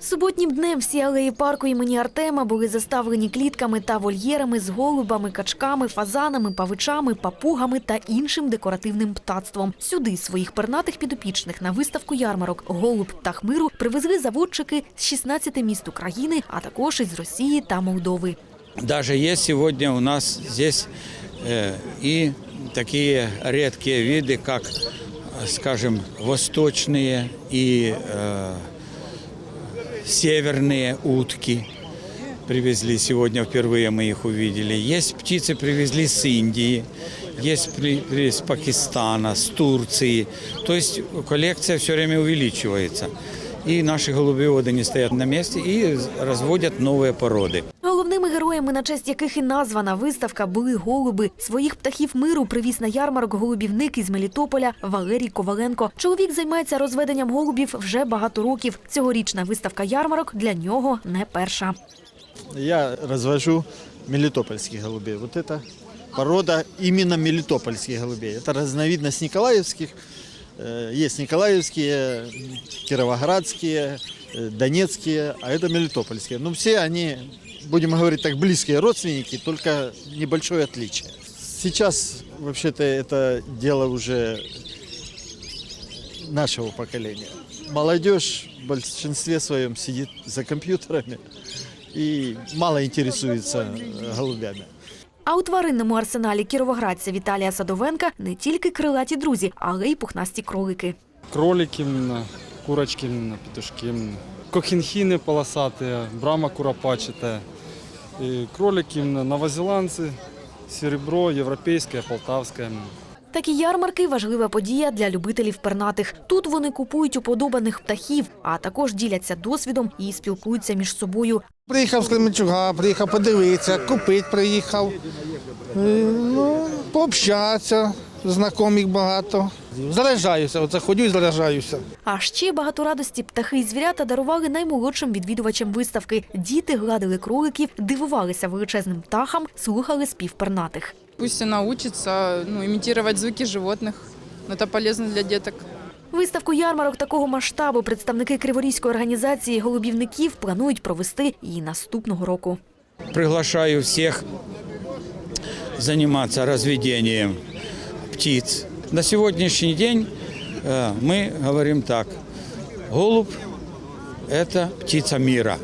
Суботнім днем всі алеї парку імені Артема були заставлені клітками та вольєрами з голубами, качками, фазанами, павичами, папугами та іншим декоративним птацтвом. Сюди своїх пернатих підопічних на виставку ярмарок Голуб та Хмиру привезли заводчики з 16 міст України, а також із Росії та Молдови. Даже есть сегодня у нас здесь э, и такие редкие виды, как, э, скажем, восточные и э, северные утки. Привезли сегодня, впервые мы их увидели. Есть птицы, привезли с Индии, есть при- при- с Пакистана, с Турции. То есть коллекция все время увеличивается. И наши голубеводы не стоят на месте и разводят новые породы. Головними героями, на честь яких і названа виставка, були голуби. Своїх птахів миру привіз на ярмарок голубівник із Мелітополя Валерій Коваленко. Чоловік займається розведенням голубів вже багато років. Цьогорічна виставка ярмарок для нього не перша. Я развожу мелитопольских голубей. Вот это порода именно мелитопольских голубей. Это разновидность николаевских. Э, Есть николаевские, кировоградские, э, донецкие, а это мелитопольские. Но все они, будем говорить так, близкие родственники, только небольшое отличие. Сейчас вообще-то это дело уже нашего поколения. Молодежь в большинстве своем сидит за компьютерами и мало интересуется голубями. А у тваринному арсеналі кіровоградця Віталія Садовенка не тільки крилаті друзі, але й пухнасті кролики. кролики, м, петушки, кохінхіни полосаті, брама куропачата, і кролики, новозеландці, серебро, європейське, полтавське. Такі ярмарки важлива подія для любителів пернатих. Тут вони купують уподобаних птахів, а також діляться досвідом і спілкуються між собою. Приїхав з Кременчуга, приїхав подивитися, купити приїхав. Е, Ну, пообщатися, знайомих багато. Заряджаюся, оце ходю і заряджаюся. А ще багато радості птахи і звірята дарували наймолодшим відвідувачам виставки. Діти гладили кроликів, дивувалися величезним птахам, слухали спів пернатих. Пусть она учится ну, имитировать звуки животных. Это полезно для деток. Виставку ярмарок такого масштабу представники Криворізької організації голубівників планують провести і наступного року. Приглашаю всех заниматься разведением птиц. На сегодняшний день э, мы говорим так. Голубь – это птица мира.